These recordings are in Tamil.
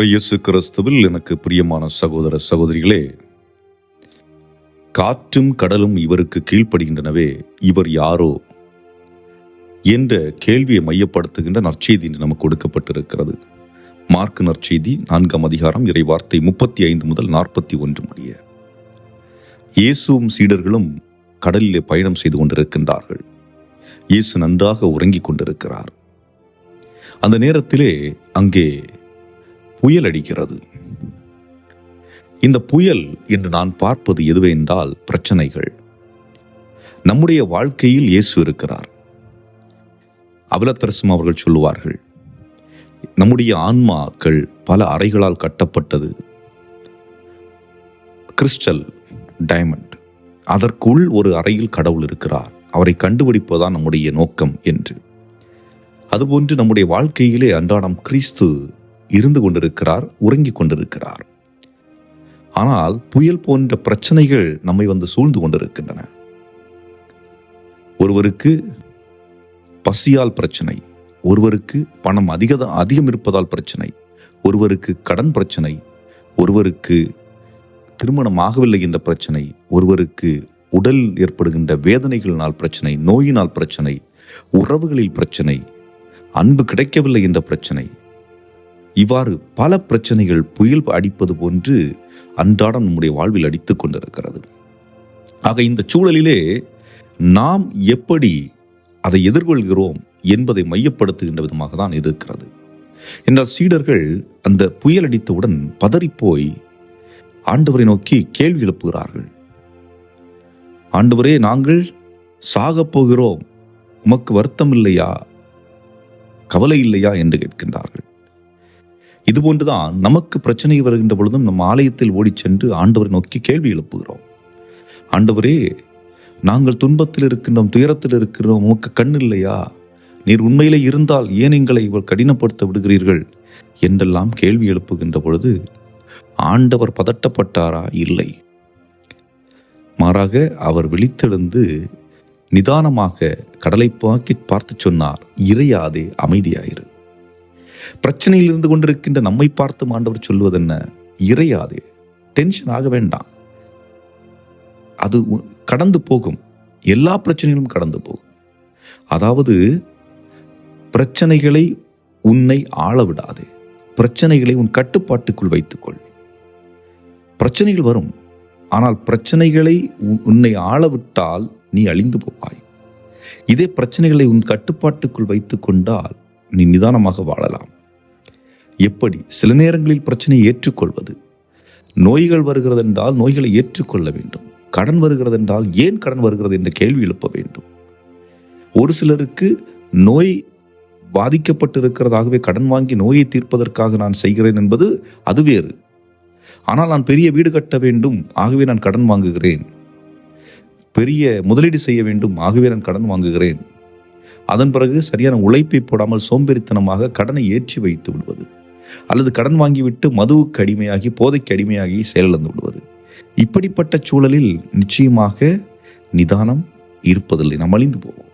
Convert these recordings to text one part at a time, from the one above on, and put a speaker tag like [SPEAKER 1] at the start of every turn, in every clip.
[SPEAKER 1] இயேசு கிறிஸ்துவில் எனக்கு பிரியமான சகோதர சகோதரிகளே காற்றும் கடலும் இவருக்கு கீழ்ப்படுகின்றனவே இவர் யாரோ என்ற கேள்வியை மையப்படுத்துகின்ற நற்செய்தி இன்று நமக்கு கொடுக்கப்பட்டிருக்கிறது மார்க் நற்செய்தி நான்காம் அதிகாரம் இறை வார்த்தை முப்பத்தி ஐந்து முதல் நாற்பத்தி ஒன்று முடிய. இயேசுவும் சீடர்களும் கடலிலே பயணம் செய்து கொண்டிருக்கின்றார்கள். இயேசு நன்றாக உறங்கிக் கொண்டிருக்கிறார். அந்த நேரத்திலே அங்கே புயல் அடிக்கிறது இந்த புயல் என்று நான் பார்ப்பது எதுவென்றால் பிரச்சனைகள். நம்முடைய வாழ்க்கையில் இயேசு இருக்கிறார். அபலத்தரசும் அவர்கள் சொல்லுவார்கள் நம்முடைய ஆன்மாக்கள் பல அறைகளால் கட்டப்பட்டது. கிறிஸ்டல் டைமண்ட் அதற்குள் ஒரு அறையில் கடவுள் இருக்கிறார். அவரை கண்டுபிடிப்பதுதான் நம்முடைய நோக்கம் என்று. அதுபோன்று நம்முடைய வாழ்க்கையிலே அன்றாடம் கிறிஸ்து இருந்து கொண்டிருக்கிறார் உறங்கிக் கொண்டிருக்கிறார். ஆனால் புயல் போன்ற பிரச்சனைகள் நம்மை வந்து சூழ்ந்து கொண்டிருக்கின்றன. ஒருவருக்கு பசியால் பிரச்சனை ஒருவருக்கு பணம் அதிக அதிகம் இருப்பதால் பிரச்சனை ஒருவருக்கு கடன் பிரச்சனை ஒருவருக்கு திருமணம் ஆகவில்லை என்ற பிரச்சனை ஒருவருக்கு உடல் ஏற்படுகின்ற வேதனைகளினால் பிரச்சனை நோயினால் பிரச்சனை உறவுகளில் பிரச்சனை அன்பு கிடைக்கவில்லை என்ற பிரச்சனை இவ்வாறு பல பிரச்சனைகள் புயல் அடிப்பது போன்று அன்றாடம் நம்முடைய வாழ்வில் அடித்து கொண்டிருக்கிறது. ஆக இந்த சூழலிலே நாம் எப்படி அதை எதிர்கொள்கிறோம் என்பதை மையப்படுத்துகின்ற விதமாக தான் இருக்கிறது. என்றால் சீடர்கள் அந்த புயல் அடித்தவுடன் பதறிப்போய் ஆண்டவரை நோக்கி கேள்வி எழுப்புகிறார்கள். ஆண்டவரே நாங்கள் சாகப் போகிறோம். உமக்கு வருத்தம் இல்லையா? கவலை இல்லையா? என்று கேட்கின்றார்கள். இதுபோன்றுதான் நமக்கு பிரச்சனை வருகின்ற பொழுதும் நம் ஆலயத்தில் ஓடிச் சென்று ஆண்டவரை நோக்கி கேள்வி எழுப்புகிறோம். ஆண்டவரே நாங்கள் துன்பத்தில் இருக்கின்றோம் துயரத்தில் இருக்கிறோம் உமக்கு கண் இல்லையா? நீர் உண்மையிலே இருந்தால் ஏன் எங்களை இவர் கடினப்படுத்த விடுகிறீர்கள்? என்றெல்லாம் கேள்வி எழுப்புகின்ற பொழுது ஆண்டவர் பதட்டப்பட்டாரா? இல்லை. மாறாக அவர் விழித்தெழுந்து நிதானமாக கடலை பாக்கி பார்த்து சொன்னார் இறையாதே அமைதியாயிரு. பிரச்சனையில் இருந்து கொண்டிருக்கின்ற நம்மை பார்த்து ஆண்டவர் சொல்வதென்ன இறையாது. டென்ஷன் ஆக வேண்டாம். அது உ- கடந்து போகும். எல்லா பிரச்சனைகளும் கடந்து போகும். அதாவது பிரச்சனைகளை உன்னை ஆள விடாது பிரச்சனைகளை உன் கட்டுப்பாட்டுக்குள் வைத்துக்கொள். பிரச்சனைகள் வரும். ஆனால் பிரச்சனைகளை உன்னை ஆளவிட்டால் நீ அழிந்து போவாய். இதே பிரச்சனைகளை உன் கட்டுப்பாட்டுக்குள் வைத்து கொண்டால் நீ நிதானமாக வாழலாம். எப்படி சில நேரங்களில் பிரச்சனையை ஏற்றுக்கொள்வது? நோய்கள் வருகிறதென்றால் நோய்களை ஏற்றுக்கொள்ள வேண்டும். கடன் வருகிறதென்றால் ஏன் கடன் வருகிறது என்ற கேள்வி எழுப்ப வேண்டும். ஒரு சிலருக்கு நோய் பாதிக்கப்பட்டிருக்கிறதாகவே கடன் வாங்கி நோயை தீர்ப்பதற்காக நான் செய்கிறேன் என்பது அது வேறு. ஆனால் நான் பெரிய வீடு கட்ட வேண்டும் ஆகவே நான் கடன் வாங்குகிறேன். பெரிய முதலீடு செய்ய வேண்டும் ஆகவே நான் கடன் வாங்குகிறேன். அதன் பிறகு சரியான உழைப்பை போடாமல் சோம்பேறித்தனமாக கடனை ஏற்றி வைத்து விடுவது. அல்லது கடன் வாங்கிவிட்டு மதுவுக்கு அடிமையாகி போதைக்கு அடிமையாகி செயலிழந்து விடுவது இப்படிப்பட்ட சூழலில் நிச்சயமாக நிதானம் இருப்பதில்லை. நாம் அழிந்து போவோம்.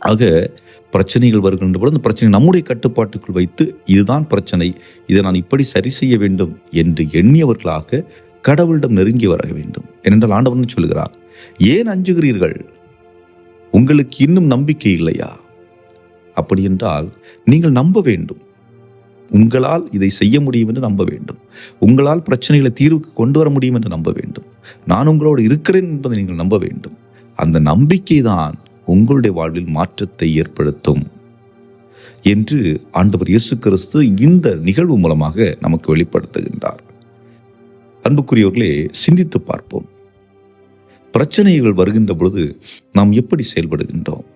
[SPEAKER 1] ஆக பிரச்சனைகள் வருகின்ற போது அந்த பிரச்சனை நம்முடைய கட்டுப்பாட்டுக்குள் வைத்து இதுதான் பிரச்சனை. இதை நான் இப்படி சரி செய்ய வேண்டும் என்று எண்ணியவர்களாக கடவுளிடம் நெருங்கி வர வேண்டும். ஏனென்றால் ஆண்டவன் சொல்கிறார் ஏன் அஞ்சுகிறீர்கள்? உங்களுக்கு இன்னும் நம்பிக்கை இல்லையா? அப்படி என்றால் நீங்கள் நம்ப வேண்டும். உங்களால் இதை செய்ய முடியும் என்று நம்ப வேண்டும். உங்களால் பிரச்சனைகளை தீர்வுக்கு கொண்டு வர முடியும் என்று நம்ப வேண்டும். நான் உங்களோடு இருக்கிறேன் என்பதை நீங்கள் நம்ப வேண்டும். அந்த நம்பிக்கை தான் உங்களுடைய வாழ்வில் மாற்றத்தை ஏற்படுத்தும் என்று ஆண்டவர் இயேசு கிறிஸ்து இந்த நிகழ்வு மூலமாக நமக்கு வெளிப்படுத்துகின்றார். அன்புக்குரியவர்களே சிந்தித்து பார்ப்போம். பிரச்சனைகள் வருகின்ற பொழுது நாம் எப்படி செயல்படுகின்றோம்?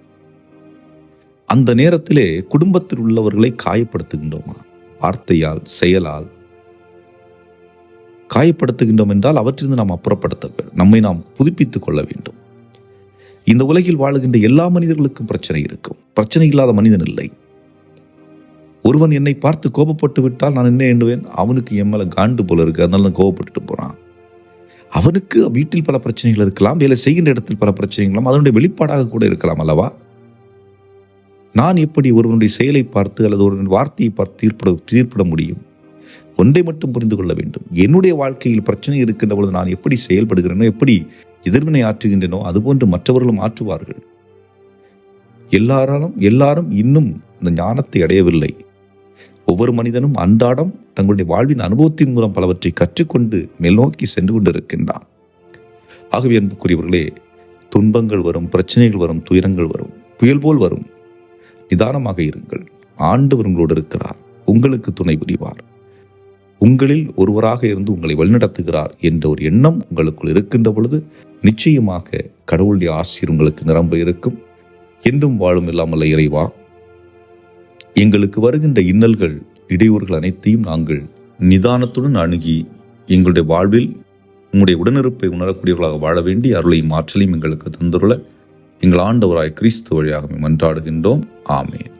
[SPEAKER 1] அந்த நேரத்திலே குடும்பத்தில் உள்ளவர்களை காயப்படுத்துகின்றோமா? வார்த்தையால் செயலால் காயப்படுத்துகின்றோம் என்றால் அவற்றிலிருந்து நாம் அப்புறப்படுத்த நம்மை நாம் புதுப்பித்துக் கொள்ள வேண்டும். இந்த உலகில் வாழுகின்ற எல்லா மனிதர்களுக்கும் பிரச்சனை இருக்கும். பிரச்சனை இல்லாத மனிதன் இல்லை. ஒருவன் என்னை பார்த்து கோபப்பட்டு விட்டால் நான் என்ன எண்ணுவேன்? அவனுக்கு என் மேலே காண்டு போல இருக்கு அதனால தான் கோபப்பட்டுட்டு போறான். அவனுக்கு வீட்டில் பல பிரச்சனைகள் இருக்கலாம் வேலை செய்கின்ற இடத்தில் பல பிரச்சனைகள் அதனுடைய வெளிப்பாடாக கூட இருக்கலாம் அல்லவா? நான் எப்படி ஒருவனுடைய செயலை பார்த்து அல்லது ஒரு வார்த்தையை பார்த்து தீர்ப்பிட தீர்ப்பிட முடியும்? ஒன்றை மட்டும் புரிந்து கொள்ள வேண்டும். என்னுடைய வாழ்க்கையில் பிரச்சனை இருக்கின்ற பொழுது நான் எப்படி செயல்படுகிறேனோ எப்படி எதிர்வினை ஆற்றுகின்றனோ அதுபோன்று மற்றவர்களும் ஆற்றுவார்கள். எல்லாராலும் எல்லாரும் இன்னும் இந்த ஞானத்தை அடையவில்லை. ஒவ்வொரு மனிதனும் அன்றாடம் தங்களுடைய வாழ்வின் அனுபவத்தின் மூலம் பலவற்றை கற்றுக்கொண்டு மேல்நோக்கி சென்று கொண்டிருக்கின்றான். ஆகவே அன்புக்குரியவர்களே துன்பங்கள் வரும் பிரச்சனைகள் வரும் துயரங்கள் வரும் புயல் போல் வரும். நிதானமாக இருங்கள். ஆண்டவர் உங்களோடு இருக்கிறார். உங்களுக்கு துணை புரிவார். உங்களில் ஒருவராக இருந்து உங்களை வழிநடத்துகிறார் என்ற ஒரு எண்ணம் உங்களுக்குள் இருக்கின்ற பொழுது நிச்சயமாக கடவுளுடைய ஆசிரியர் உங்களுக்கு நிரம்ப இருக்கும். என்றும் வாழும் இல்லாமல் இறைவா எங்களுக்கு வருகின்ற இன்னல்கள் இடையூறுகள் அனைத்தையும் நாங்கள் நிதானத்துடன் அணுகி எங்களுடைய வாழ்வில் உங்களுடைய உடனிருப்பை உணரக்கூடியவர்களாக வாழ வேண்டி அருளையும் ஆற்றலையும் எங்களுக்கு தந்துள்ள எங்கள் ஆண்டவராய் கிறிஸ்து வழியாக மன்றாடுகின்றோம். ஆமேன்.